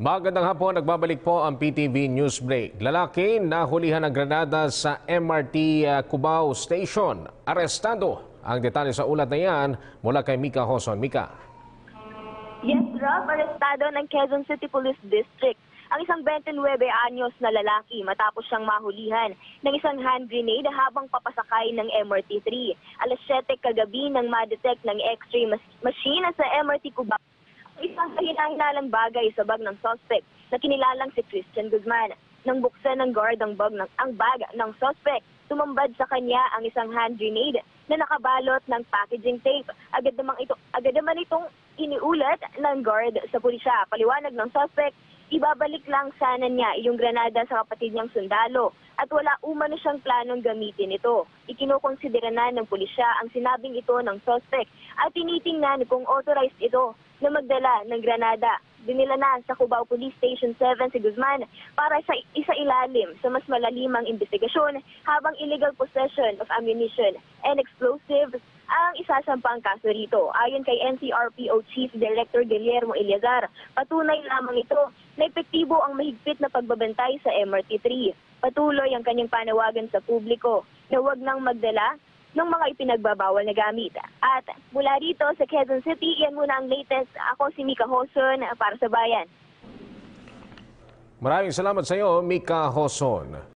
Magandang hapon, nagbabalik po ang PTV News Break. Lalaki na hulihan ng granada sa MRT uh, Cubao Station. Arestado. Ang detalye sa ulat na yan mula kay Mika Hoson. Mika. Yes, Rob, arestado ng Quezon City Police District ang isang 29 anyos na lalaki matapos siyang mahulihan ng isang hand grenade habang papasakay ng MRT-3. Alas 7 kagabi nang ma-detect ng x-ray machine sa MRT Cubao isang kahinalang bagay sa bag ng suspect na kinilalang si Christian Guzman. Nang buksan ng guard ang bag ng, ang bag ng suspect, tumambad sa kanya ang isang hand grenade na nakabalot ng packaging tape. Agad naman, ito, agad naman itong iniulat ng guard sa pulisya. Paliwanag ng suspect, ibabalik lang sana niya yung granada sa kapatid niyang sundalo at wala umano siyang planong gamitin ito. Ikinukonsidera na ng pulisya ang sinabing ito ng suspect at tinitingnan kung authorized ito na magdala ng granada. Dinila na sa Cubao Police Station 7 si Guzman para sa isa ilalim sa mas malalimang investigasyon habang illegal possession of ammunition and explosives ang isasampang kaso rito. Ayon kay NCRPO Chief Director Guillermo Eliazar, patunay lamang ito na epektibo ang mahigpit na pagbabantay sa MRT-3. Patuloy ang kanyang panawagan sa publiko na huwag nang magdala ng mga ipinagbabawal na gamit. At mula dito sa Quezon City, yan muna ang latest. Ako si Mika Hoson para sa Bayan. Maraming salamat sa iyo, Mika Hoson.